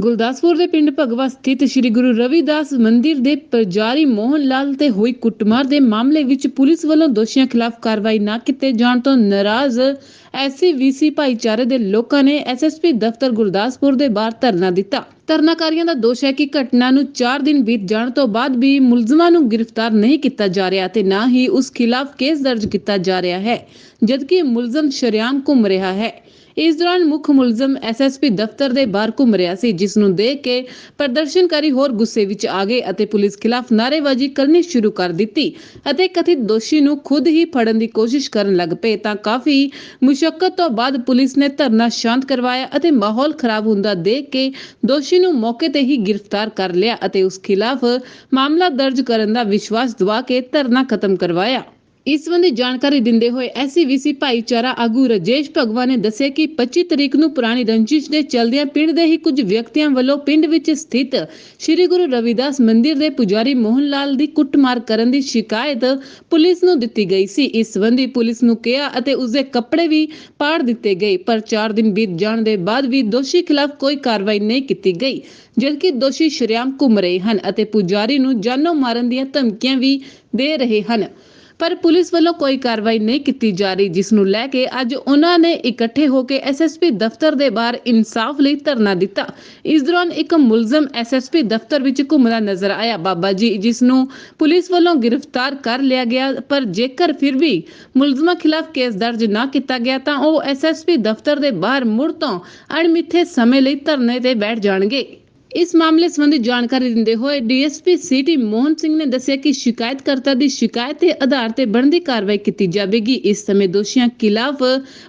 ਗੁਰਦਾਸਪੁਰ ਦੇ ਪਿੰਡ ਭਗਵਾ ਸਥਿਤ ਸ੍ਰੀ ਗੁਰੂ ਰਵਿਦਾਸ ਮੰਦਿਰ ਦੇ ਪ੍ਰਜਾਰੀ ਮੋਹਨ ਲਾਲ ਤੇ ਹੋਈ ਕੁੱਟਮਾਰ ਦੇ ਮਾਮਲੇ ਵਿੱਚ ਪੁਲਿਸ ਵੱਲੋਂ ਦੋਸ਼ੀਆਂ ਖਿਲਾਫ ਕਾਰਵਾਈ ਨਾ ਕੀਤੇ ਜਾਣ ਤੋਂ ਨਾਰਾਜ਼ ਐਸਸੀਵੀਸੀ ਭਾਈਚਾਰੇ ਦੇ ਲੋਕਾਂ ਨੇ ਐਸਐਸਪੀ ਦਫ਼ਤਰ ਗੁਰਦਾਸਪੁਰ ਦੇ ਬਾਹਰ ਧਰਨਾ ਦਿੱਤਾ। ਧਰਨਾਕਾਰੀਆਂ ਦਾ ਦੋਸ਼ ਹੈ ਕਿ ਘਟਨਾ ਨੂੰ 4 ਦਿਨ ਬੀਤ ਜਾਣ ਤੋਂ ਬਾਅਦ ਵੀ ਮੁਲਜ਼ਮਾਂ ਨੂੰ ਗ੍ਰਿਫਤਾਰ ਨਹੀਂ ਕੀਤਾ ਜਾ ਰਿਹਾ ਤੇ ਨਾ ਹੀ ਉਸ ਖਿਲਾਫ ਕੇਸ ਦਰਜ ਕੀਤਾ ਜਾ ਰਿਹਾ ਹੈ, ਜਦਕਿ ਮੁਲਜ਼ਮ ਸ਼ਰੇਆਮ ਘੁੰਮ ਰਿਹਾ ਹੈ। ਇਸ ਦੌਰਾਨ ਮੁੱਖ ਮੁਲਜ਼ਮ ਐਸਐਸਪੀ ਦਫ਼ਤਰ ਦੇ ਬਾਹਰ ਘੁੰਮ ਰਿਹਾ ਸੀ, ਜਿਸ ਨੂੰ ਦੇਖ ਕੇ ਪ੍ਰਦਰਸ਼ਨਕਾਰੀ ਹੋਰ ਗੁੱਸੇ ਵਿੱਚ ਆ ਗਏ ਅਤੇ ਪੁਲਿਸ ਖਿਲਾਫ ਨਾਅਰੇਬਾਜ਼ੀ ਕਰਨੀ ਸ਼ੁਰੂ ਕਰ ਦਿੱਤੀ ਅਤੇ ਕਥਿਤ ਦੋਸ਼ੀ ਨੂੰ ਖੁਦ ਹੀ ਫੜਨ ਦੀ ਕੋਸ਼ਿਸ਼ ਕਰਨ ਲੱਗ ਪਏ। ਤਾਂ ਕਾਫੀ ਮੁਸ਼ਕਲ ਤੋਂ ਬਾਅਦ ਪੁਲਿਸ ਨੇ ਧਰਨਾ ਸ਼ਾਂਤ ਕਰਵਾਇਆ ਅਤੇ ਮਾਹੌਲ ਖਰਾਬ ਹੁੰਦਾ ਦੇਖ ਕੇ ਦੋਸ਼ੀ ਨੂੰ ਮੌਕੇ ਤੇ ਹੀ ਗ੍ਰਿਫਤਾਰ ਕਰ ਲਿਆ ਅਤੇ ਉਸ ਖਿਲਾਫ ਮਾਮਲਾ ਦਰਜ ਕਰਨ ਦਾ ਵਿਸ਼ਵਾਸ ਦਿਵਾ ਕੇ ਧਰਨਾ ਖਤਮ ਕਰਵਾਇਆ। ਇਸ ਸੰਬੰਧੀ ਜਾਣਕਾਰੀ ਦਿੰਦੇ ਹੋਏ ਐਸਸੀਵੀਸੀ ਭਾਈਚਾਰਾ ਆਗੂ ਰਜੇਸ਼ ਭਗਵਾ ਨੇ ਦੱਸਿਆ ਕਿ 25 ਤਰੀਕ ਨੂੰ ਪੁਰਾਣੀ ਰੰਜਿਸ਼ ਦੇ ਚਲਦਿਆਂ ਪਿੰਡ ਦੇ ਹੀ ਕੁਝ ਵਿਅਕਤੀਆਂ ਵੱਲੋਂ ਪਿੰਡ ਵਿੱਚ ਸਥਿਤ ਸ੍ਰੀ ਗੁਰੂ ਰਵਿਦਾਸ ਮੰਦਿਰ ਦੇ ਪੁਜਾਰੀ ਮੋਹਨ ਲਾਲ ਦੀ ਕੁੱਟਮਾਰ ਕਰਨ ਦੀ ਸ਼ਿਕਾਇਤ ਪੁਲਿਸ ਨੂੰ ਦਿੱਤੀ ਗਈ ਸੀ। ਇਸ ਸੰਬੰਧੀ ਪੁਲਿਸ ਨੂੰ ਕਿਹਾ ਅਤੇ ਉਸਦੇ ਕੱਪੜੇ ਵੀ ਪਾੜ ਦਿੱਤੇ ਗਏ, ਪਰ 4 ਦਿਨ ਬੀਤ ਜਾਣ ਦੇ ਬਾਅਦ ਵੀ ਦੋਸ਼ੀ ਖਿਲਾਫ ਕੋਈ ਕਾਰਵਾਈ ਨਹੀਂ ਕੀਤੀ ਗਈ, ਜਦਕਿ ਦੋਸ਼ੀ ਸ਼ਰੇਆਮ ਘੁੰਮ ਰਹੇ ਹਨ ਅਤੇ ਪੁਜਾਰੀ ਨੂੰ ਜਾਨੋਂ ਮਾਰਨ ਦੀਆਂ ਧਮਕੀਆਂ ਵੀ ਦੇ ਰਹੇ ਹਨ। ਪਰ ਪੁਲਿਸ ਵੱਲੋਂ ਕੋਈ ਕਾਰਵਾਈ ਨਹੀਂ ਕੀਤੀ ਜਾ ਰਹੀ, ਜਿਸ ਨੂੰ ਲੈ ਕੇ ਅੱਜ ਉਹਨਾਂ ਨੇ ਇਕੱਠੇ ਹੋ ਕੇ ਐਸਐਸਪੀ ਦਫ਼ਤਰ ਦੇ ਬਾਹਰ ਇਨਸਾਫ ਲਈ ਧਰਨਾ ਦਿੱਤਾ। ਇਸ ਦੌਰਾਨ ਇੱਕ ਮੁਲਜ਼ਮ ਐਸਐਸਪੀ ਦਫ਼ਤਰ ਵਿੱਚ ਘੁੰਮਦਾ ਨਜ਼ਰ ਆਇਆ। ਬਾਬਾ ਜੀ, ਜਿਸ ਨੂੰ ਪੁਲਿਸ ਵੱਲੋਂ ਗ੍ਰਿਫਤਾਰ ਕਰ ਲਿਆ ਗਿਆ, ਪਰ ਜੇਕਰ ਫਿਰ ਵੀ ਮੁਲਜ਼ਮਾਂ ਖਿਲਾਫ ਕੇਸ ਦਰਜ ਨਾ ਕੀਤਾ ਗਿਆ, ਤਾਂ ਉਹ ਐਸਐਸਪੀ ਦਫ਼ਤਰ ਦੇ ਬਾਹਰ ਮੁੜ ਤੋਂ ਅਣਮਿੱਥੇ ਸਮੇਂ ਲਈ ਧਰਨੇ ਤੇ ਬੈਠ ਜਾਣਗੇ। ਇਸ ਮਾਮਲੇ ਸੰਬੰਧੀ ਜਾਣਕਾਰੀ ਦਿੰਦੇ ਹੋਏ ਡੀਐਸਪੀ ਸਿਟੀ ਮੋਹਨ ਸਿੰਘ ਨੇ ਦੱਸਿਆ ਕਿ ਸ਼ਿਕਾਇਤਕਰਤਾ ਦੀ ਸ਼ਿਕਾਇਤ ਦੇ ਆਧਾਰ ਤੇ ਬਣਦੀ ਕਾਰਵਾਈ ਕੀਤੀ ਜਾਵੇਗੀ। ਇਸ ਸਮੇਂ ਦੋਸ਼ੀਆਂ ਖਿਲਾਫ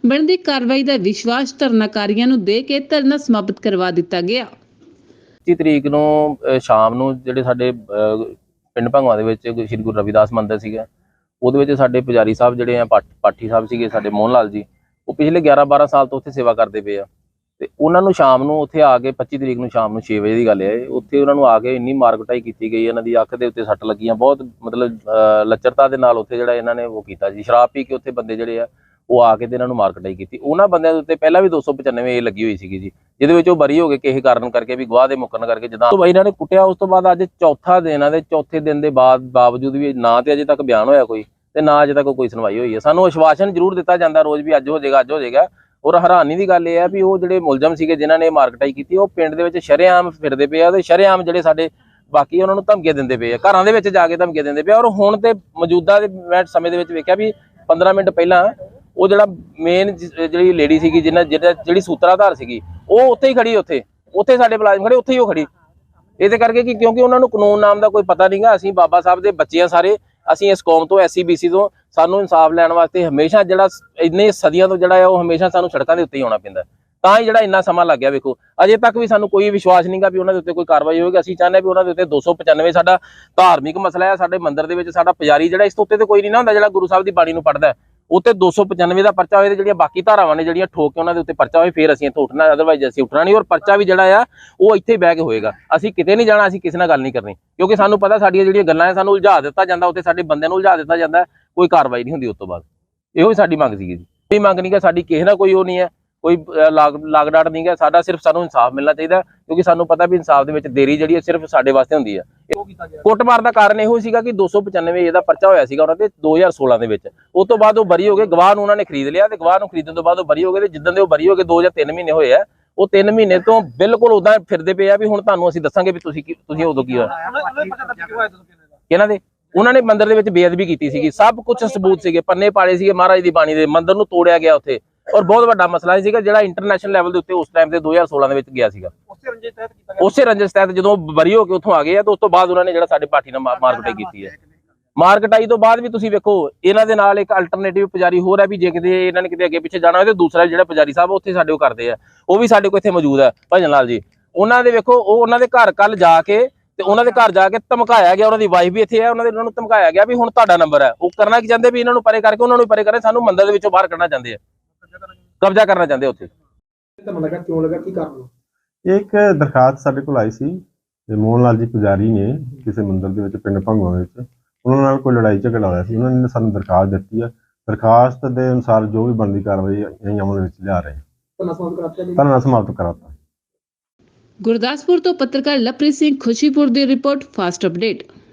ਬਣਦੀ ਕਾਰਵਾਈ ਦਾ ਵਿਸ਼ਵਾਸ ਧਰਨਾਕਾਰੀਆਂ ਨੂੰ ਦੇ ਕੇ ਧਰਨਾ ਸਮਾਪਤ ਕਰਵਾ ਦਿੱਤਾ ਗਿਆ। 25 ਤਰੀਕ ਨੂੰ ਸ਼ਾਮ ਨੂੰ ਜਿਹੜੇ ਸਾਡੇ ਪਿੰਡ ਭੰਗਵਾ ਦੇ ਵਿੱਚ ਸ਼੍ਰੀ ਗੁਰੂ ਰਵਿਦਾਸ ਮੰਦਿਰ ਸੀਗਾ। ਉਹਦੇ ਵਿੱਚ ਸਾਡੇ ਪੁਜਾਰੀ ਸਾਹਿਬ ਜਿਹੜੇ ਆ ਪਾਠੀ ਸਾਹਿਬ ਸੀਗੇ, ਸਾਡੇ ਮੋਹਨ ਲਾਲ ਜੀ, ਉਹ ਪਿਛਲੇ 11 12 ਸਾਲ ਤੋਂ ਉੱਥੇ ਸੇਵਾ ਕਰਦੇ ਪਏ ਆ। ਤੇ ਉਹਨਾਂ ਨੂੰ ਸ਼ਾਮ ਨੂੰ ਉੱਥੇ ਆ ਕੇ 25 ਤਰੀਕ ਨੂੰ ਸ਼ਾਮ ਨੂੰ 6 ਵਜੇ ਦੀ ਗੱਲ ਹੈ। ਉੱਥੇ ਉਹਨਾਂ ਨੂੰ ਆ ਕੇ ਇੰਨੀ ਮਾਰ ਕੁਟਾਈ ਕੀਤੀ ਗਈ ਇਹਨਾਂ ਦੀ ਅੱਖ ਦੇ ਉੱਤੇ ਸੱਟ ਲੱਗੀਆਂ। ਬਹੁਤ ਮਤਲਬ ਅਹ, ਲੱਚਰਤਾ ਦੇ ਨਾਲ ਉੱਥੇ ਜਿਹੜਾ ਇਹਨਾਂ ਨੇ ਉਹ ਕੀਤਾ ਜੀ। ਸ਼ਰਾਬ ਪੀ ਕੇ ਉੱਥੇ ਬੰਦੇ ਜਿਹੜੇ ਆ ਉਹ ਆ ਕੇ ਤੇ ਇਹਨਾਂ ਨੂੰ ਮਾਰ ਕੁਟਾਈ ਕੀਤੀ। ਉਹਨਾਂ ਬੰਦਿਆਂ ਦੇ ਉੱਤੇ ਪਹਿਲਾਂ ਵੀ 295 ਏ ਲੱਗੀ ਹੋਈ ਸੀਗੀ ਜੀ। ਜਿਹਦੇ ਵਿੱਚ ਉਹ ਬਰੀ ਹੋ ਗਏ ਕਿਸੇ ਕਾਰਨ ਕਰਕੇ ਵੀ ਗਵਾਹ ਦੇ ਮੁੱਕਣ ਕਰਕੇ ਜਦੋਂ ਤੋਂ ਇਹਨਾਂ ਨੇ ਕੁੱਟਿਆ ਉਸ ਤੋਂ ਬਾਅਦ ਅੱਜ ਚੌਥਾ ਦਿਨ ਆ ਤੇ ਚੌਥੇ ਦਿਨ ਦੇ ਬਾਅਦ ਬਾਵਜੂਦ ਵੀ ਨਾ ਤੇ ਅਜੇ ਤੱਕ ਬਿਆਨ ਹੋਇਆ ਕੋਈ ਤੇ ਨਾ ਅਜੇ ਤੱਕ ਕੋਈ ਸੁਣਵਾਈ ਹੋਈ ਹੈ। ਸਾਨੂੰ ਅਸ਼ਵਾਸਨ ਜ਼ਰੂਰ ਦਿੱਤਾ ਜਾਂਦਾ ਰੋਜ਼ ਵੀ ਅੱਜ ਹੋ ਜਾਏਗਾ ਅੱਜ ਹੋ ਜਾਏਗਾ। ਔਰ ਹੈਰਾਨੀ ਦੀ ਗੱਲ ਇਹ ਹੈ ਵੀ ਉਹ ਜਿਹੜੇ ਮੁਲਜ਼ਮ ਸੀਗੇ ਜਿਨ੍ਹਾਂ ਨੇ ਮਾਰਕਟਾਈ ਕੀਤੀ, ਉਹ ਪਿੰਡ ਦੇ ਵਿੱਚ ਸ਼ਰੇਆਮ ਫਿਰਦੇ ਪਏ ਆ ਤੇ ਸ਼ਰੇਆਮ ਜਿਹੜੇ ਸਾਡੇ ਬਾਕੀ ਉਹਨਾਂ ਨੂੰ ਧਮਕੀਆਂ ਦਿੰਦੇ ਪਏ ਆ। ਘਰਾਂ ਦੇ ਵਿੱਚ ਜਾ ਕੇ ਧਮਕੀਆਂ ਦਿੰਦੇ ਪਏ ਔਰ ਹੁਣ ਤੇ ਮੌਜੂਦਾ ਦੇ ਮੈਂ ਸਮੇਂ ਦੇ ਵਿੱਚ ਵੇਖਿਆ ਵੀ 15 ਮਿੰਟ ਪਹਿਲਾਂ ਉਹ ਜਿਹੜਾ ਮੇਨ ਜਿਹੜੀ ਲੇਡੀ ਸੀਗੀ ਜਿਹਨਾਂ ਜਿਹੜਾ ਜਿਹੜੀ ਸੂਤਰਾਧਾਰ ਸੀਗੀ, ਉਹ ਉੱਥੇ ਹੀ ਖੜੀ ਉੱਥੇ। ਉੱਥੇ ਸਾਡੇ ਮੁਲਾਜ਼ਮ ਖੜੇ, ਉੱਥੇ ਹੀ ਉਹ ਖੜੀ। ਇਹਦੇ ਕਰਕੇ ਕਿ ਕਿਉਂਕਿ ਉਹਨਾਂ ਨੂੰ ਕਾਨੂੰਨ ਨਾਮ ਦਾ ਕੋਈ ਪਤਾ ਨਹੀਂਗਾ ਅਸੀਂ ਬਾਬਾ ਸਾਹਿਬ ਦੇ ਬੱਚੇ ਆ ਸਾਰੇ। ਅਸੀਂ ਇਸ ਕੌਮ ਤੋਂ ਐਸਸੀਬੀਸੀ ਤੋਂ ਸਾਨੂੰ ਇਨਸਾਫ ਲੈਣ ਵਾਸਤੇ ਹਮੇਸ਼ਾ ਜਿਹੜਾ ਇੰਨੇ ਸਦੀਆਂ ਤੋਂ ਜਿਹੜਾ ਹੈ, ਉਹ ਹਮੇਸ਼ਾ ਸਾਨੂੰ ਸੜਕਾਂ ਦੇ ਉੱਤੇ ਹੀ ਆਉਣਾ ਪੈਂਦਾ ਤਾਂ ਹੀ ਜਿਹੜਾ ਇੰਨਾ ਸਮਾਂ ਲੱਗ ਗਿਆ, ਵੇਖੋ। ਅਜੇ ਤੱਕ ਵੀ ਸਾਨੂੰ ਕੋਈ ਵਿਸ਼ਵਾਸ ਨਹੀਂਗਾ ਵੀ ਉਹਨਾਂ ਦੇ ਉੱਤੇ ਕੋਈ ਕਾਰਵਾਈ ਹੋਵੇਗੀ। ਅਸੀਂ ਚਾਹੁੰਦੇ ਵੀ ਉਹਨਾਂ ਦੇ ਉੱਤੇ 295 ਸਾਡਾ ਧਾਰਮਿਕ ਮਸਲਾ ਹੈ, ਸਾਡੇ ਮੰਦਿਰ ਦੇ ਵਿੱਚ ਸਾਡਾ ਪੁਜਾਰੀ ਜਿਹੜਾ ਇਸ ਤੋਂ ਉੱਤੇ ਤੇ ਕੋਈ ਨਹੀਂ ਨਾ ਹੁੰਦਾ, ਜਿਹੜਾ ਗੁਰੂ ਸਾਹਿਬ ਦੀ ਬਾਣੀ ਨੂੰ ਪੜਦਾ ਉੱਤੇ 295 ਦਾ ਪਰਚਾ ਹੋਏ ਤੇ ਜਿਹੜੀਆਂ ਬਾਕੀ ਧਾਰਾਵਾਂ ਨੇ ਜਿਹੜੀਆਂ ਠੋਕ ਕੇ ਉਹਨਾਂ ਦੇ ਉੱਤੇ ਪਰਚਾ ਹੋਏ ਫੇਰ ਅਸੀਂ ਇੱਥੋਂ ਉੱਠਣਾ ਅਦਰਵਾਈਜ਼ ਅਸੀਂ ਉੱਠਣਾ ਨਹੀਂ ਔਰ ਪਰਚਾ ਵੀ ਜਿਹੜਾ ਆ ਉਹ ਇੱਥੇ ਹੀ ਬਹਿ ਕੇ ਹੋਏਗਾ। ਅਸੀਂ ਕਿਤੇ ਨਹੀਂ ਜਾਣਾ ਅਸੀਂ ਕਿਸੇ ਨਾਲ ਗੱਲ ਨਹੀਂ ਕਰਨੀ। ਕਿਉਂਕਿ ਸਾਨੂੰ ਪਤਾ ਸਾਡੀਆਂ ਜਿਹੜੀਆਂ ਗੱਲਾਂ ਆ ਸਾਨੂੰ ਉਲਝਾ ਦਿੱਤਾ ਜਾਂਦਾ ਉੱਤੇ ਸਾਡੇ ਬੰਦਿਆਂ ਨੂੰ ਉਲਝਾ ਦਿੱਤਾ ਜਾਂਦਾ ਕੋਈ ਕਾਰਵਾਈ ਨਹੀਂ ਹੁੰਦੀ ਉਸ ਤੋਂ ਬਾਅਦ। ਇਹੋ ਹੀ ਸਾਡੀ ਮੰਗ ਸੀਗੀ ਜੀ। ਕੋਈ ਮੰਗ ਨਹੀਂ ਕਿ ਸਾਡੀ ਕਿਸੇ ਨਾਲ ਕੋਈ ਉਹ ਨਹੀਂ ਹੈ ਕੋਈ ਅਹ, ਲਾਗ ਡਾਟ ਨਹੀਂ ਹੈ ਸਾਡਾ ਸਿਰਫ ਸਾਨੂੰ ਇਨਸਾਫ ਮਿਲਣਾ ਚਾਹੀਦਾ ਕਿਉਂਕਿ ਸਾਨੂੰ ਪਤਾ ਵੀ ਇਨਸਾਫ ਦੇ ਵਿੱਚ ਦੇਰੀ ਜਿਹੜੀ ਹੈ ਸਿਰਫ ਸਾਡੇ ਵਾਸਤੇ ਹੁੰਦੀ ਹੈ ਕੁੱਟਮਾਰ ਦਾ ਕਾਰਨ ਇਹੋ ਸੀਗਾ ਕਿ 295 ਇਹਦਾ ਪਰਚਾ ਹੋਇਆ ਸੀਗਾ ਉਹਨਾਂ ਤੇ 2016 ਦੇ ਵਿੱਚ। ਉਸ ਤੋਂ ਬਾਅਦ ਉਹ ਬਰੀ ਹੋ ਗਏ ਗਵਾਹ ਨੂੰ ਉਹਨਾਂ ਨੇ ਖਰੀਦ ਲਿਆ ਤੇ ਗਵਾਹ ਨੂੰ ਖਰੀਦਣ ਤੋਂ ਬਾਅਦ ਉਹ ਬਰੀ ਹੋ ਗਏ ਤੇ ਜਿੱਦਾਂ ਦੇ ਉਹ ਬਰੀ ਹੋ ਗਏ 2 ਜਾਂ 3 ਮਹੀਨੇ ਹੋਏ ਆ। ਉਹ 3 ਮਹੀਨੇ ਤੋਂ ਬਿਲਕੁਲ ਉਦਾਂ ਫਿਰਦੇ ਪਏ ਆ ਵੀ ਹੁਣ ਤੁਹਾਨੂੰ ਅਸੀਂ ਦੱਸਾਂਗੇ ਵੀ ਤੁਸੀਂ ਤੁਸੀਂ ਉਦੋਂ ਕੀ ਹੋਇਆ। ਕਿਹਨਾਂ ਦੇ? ਉਹਨਾਂ ਨੇ ਮੰਦਿਰ ਦੇ ਵਿੱਚ ਬੇਅਦਬੀ ਕੀਤੀ ਸੀਗੀ। ਸਭ ਕੁਝ ਸਬੂਤ ਸੀਗੇ ਪੰਨੇ ਪਾੜੇ ਸੀਗੇ ਮਹਾਰਾਜ ਦੀ ਬਾਣੀ ਦੇ ਮੰਦਿਰ ਨੂੰ ਤੋੜਿਆ ਗਿਆ ਉੱਥੇ। ਔਰ ਬਹੁਤ ਵੱਡਾ ਮਸਲਾ ਸੀਗਾ ਜਿਹੜਾ ਇੰਟਰਨੈਸ਼ਨਲ ਲੈਵਲ ਦੇ ਉੱਤੇ ਉਸ ਟਾਈਮ ਤੇ 2016 ਦੇ ਵਿੱਚ ਗਿਆ ਸੀਗਾ। ਉਸੇ ਰੰਜਿਸ਼ ਤਹਿਤ ਜਦੋਂ ਬਰੀ ਹੋ ਕੇ ਉੱਥੋਂ ਆ ਗਏ ਆ ਤਾਂ ਉਸ ਤੋਂ ਬਾਅਦ ਉਹਨਾਂ ਨੇ ਜਿਹੜਾ ਸਾਡੇ ਪਾਰਟੀ ਨਾਲ ਮਾਰਕਟਾਈ ਕੀਤੀ ਹੈ। ਮਾਰਕਟਾਈ ਤੋਂ ਬਾਅਦ ਵੀ ਤੁਸੀਂ ਵੇਖੋ ਇਹਨਾਂ ਦੇ ਨਾਲ ਇੱਕ ਅਲਟਰਨੇਟਿਵ ਪੁਜਾਰੀ ਹੋਰ ਹੈ ਵੀ ਜੇ ਕਿਤੇ ਇਹਨਾਂ ਨੇ ਕਿਤੇ ਅੱਗੇ ਪਿੱਛੇ ਜਾਣਾ ਹੋਵੇ ਤੇ ਦੂਸਰਾ ਜਿਹੜਾ ਪੁਜਾਰੀ ਸਾਹਿਬ ਉੱਥੇ ਸਾਡੇ ਉਹ ਕਰਦੇ ਆ। ਉਹ ਵੀ ਸਾਡੇ ਕੋਲ ਇੱਥੇ ਮੌਜੂਦ ਹੈ ਭਜਨ ਲਾਲ ਜੀ। ਉਹਨਾਂ ਦੇ ਵੇਖੋ ਉਹ ਉਹਨਾਂ ਦੇ ਘਰ ਕੱਲ ਜਾ ਕੇ ਤੇ ਉਹਨਾਂ ਦੇ ਘਰ ਜਾ ਕੇ ਧਮਕਾਇਆ ਗਿਆ ਉਹਨਾਂ ਦੀ ਵਾਈਫ ਵੀ ਇੱਥੇ ਹੈ ਉਹਨਾਂ ਦੇ ਉਹਨਾਂ ਨੂੰ ਧਮਕਾਇਆ ਗਿਆ ਵੀ ਹੁਣ ਤੁਹਾਡਾ ਨੰਬਰ ਹੈ। ਉਹ ਕਰਨਾ ਕੀ ਚਾਹੁੰਦੇ ਵੀ ਇਹਨਾਂ ਨੂੰ ਪਰੇ ਕਰਕੇ ਉਹਨਾਂ ਨੂੰ ਪਰੇ ਕਰੇ ਸਾਨੂੰ ਮੰਦਰ ਦੇ ਵਿੱਚੋਂ ਬਾਹਰ ਕੱਢਣਾ ਚਾਹੁੰਦੇ ਆ। ਕਬਜ਼ਾ ਕਰਨਾ ਚਾਹੁੰਦੇ ਉੱਥੇ? ਤੁਹਾਨੂੰ ਲੱਗਾ ਕਿਉਂ ਲੱਗਾ? ਕੀ ਕਾਰਨ ਇਹ ਇੱਕ ਦਰਖਾਸਤ ਸਾਡੇ ਕੋਲ ਆਈ ਸੀ ਤੇ ਮੋਹਨ ਲਾਲ ਜੀ ਪੁਜਾਰੀ ਨੇ ਕਿਸੇ ਮੰਦਿਰ ਦੇ ਵਿੱਚ ਪਿੰਡ ਭੰਗਵਾ ਵਿੱਚ। ਉਹਨਾਂ ਨਾਲ ਕੋਈ ਲੜਾਈ ਝਗੜਾ ਹੋਇਆ ਸੀ। ਉਹਨਾਂ ਨੇ ਸਾਨੂੰ ਦਰਖਾਸਤ ਦਿੱਤੀ ਹੈ ਦਰਖਾਸਤ ਦੇ ਅਨੁਸਾਰ ਜੋ ਵੀ ਬਣਦੀ ਕਾਰਵਾਈ ਅਸੀਂ ਅਮਲ ਵਿੱਚ ਲਿਆ ਰਹੇ ਹਾਂ। ਧਰਨਾ ਸਮਾਪਤ ਕਰਾਤਾ। ਗੁਰਦਾਸਪੁਰ ਤੋਂ ਪੱਤਰਕਾਰ ਲਵਪ੍ਰੀਤ ਸਿੰਘ ਖੁਸ਼ੀਪੁਰ ਦੀ ਰਿਪੋਰਟ ਫਾਸਟ ਅਪਡੇਟ।